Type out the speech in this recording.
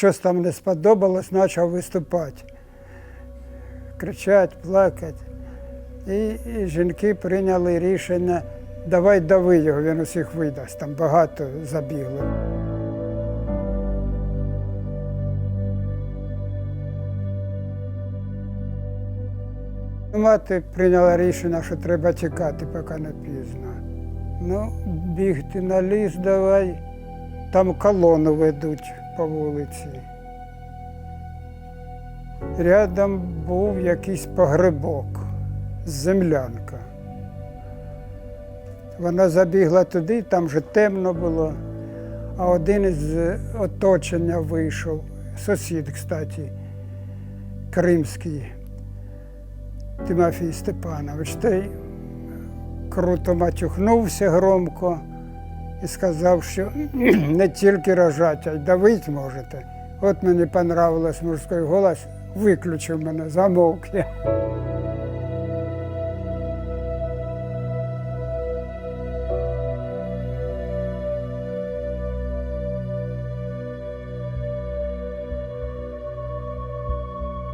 щось там не сподобалось, почав виступати. Кричать, плакати. І, і жінки прийняли рішення, давай дави його, він усіх видасть, там багато забігло. Мати прийняла рішення, що треба тікати, поки не пізно. Ну, бігти на ліс давай, там колону ведуть по вулиці. Рядом був якийсь погребок, землянка. Вона забігла туди, там вже темно було, а один із оточення вийшов, сусід, кстати, кримський. Тимофій Степанович. Той круто матюхнувся громко і сказав, що не тільки рожать, а й давити можете. От мені понравилось мужський голос, виключив мене, замовк я.